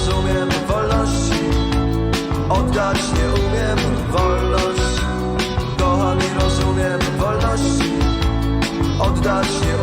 rozumiem wolności. Oddać nie umiem wolność. Kocham i rozumiem wolności. Oddać nie umiem